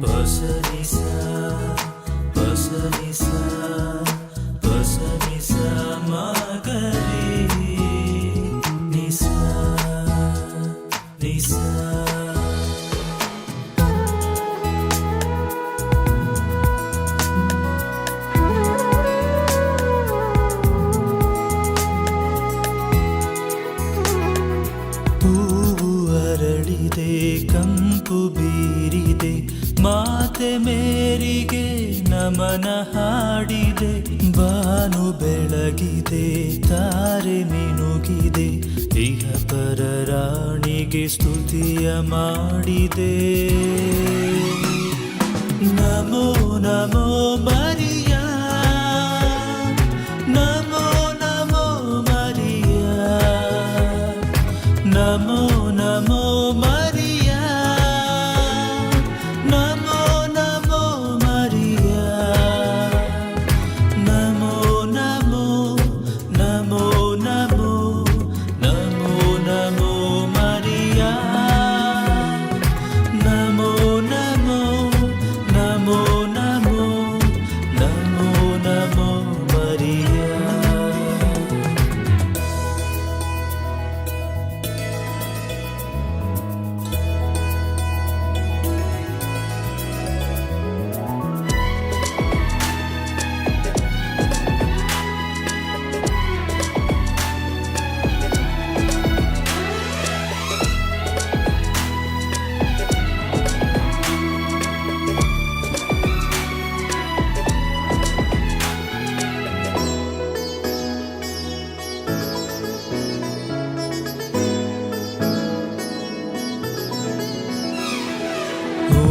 Pasarisa, pasarisa ಕಂಪು ಬೀರಿದೆ, ಮಾತೆ ಮೇರಿಗೆ ನಮನ ಹಾಡಿದೆ, ಬಾನು ಬೆಳಗಿದೆ, ತಾರೆ ಮಿನುಗಿದೆ ಇಹ ಪರ ರಾಣಿಗೆ ಸ್ತುತಿಯ ಮಾಡಿದೆ. ನಮೋ ನಮೋ ಮರಿಯ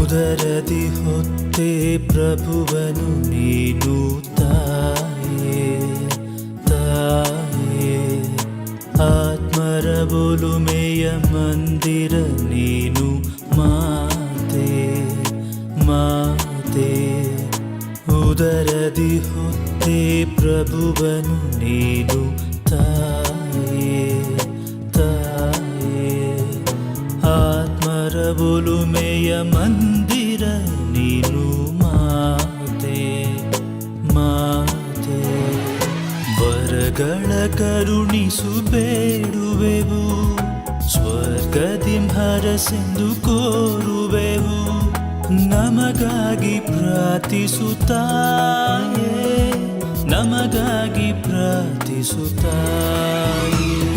ಉದರದಿ ಹೊತ್ತೆ ಪ್ರಭುವನು ನೀನು ತಾಯೇ ತಾಯೇ ಆತ್ಮರ ಬೊಲುಮೆಯ ಮಂದಿರ ನೀನು ಮಾತೆ ಮಾತೆ ಉದರದಿ ಹೊತ್ತೆ ಪ್ರಭುವನು ನೀನು ಬೊಲುಮೆಯ ಮಂದಿರ ನೀನು ಮಾತೆ ಮಾತೆ. ಬರಗಳ ಕರುಣಿಸು ಬೇಡುವೆವು ಸ್ವರ್ಗದಿಂ ಹರಸೆಂದು ಕೋರುವೆವು, ನಮಗಾಗಿ ಪ್ರಾರ್ಥಿಸುತ್ತಾಯೇ ನಮಗಾಗಿ ಪ್ರಾರ್ಥಿಸುತ್ತಾಯೇ.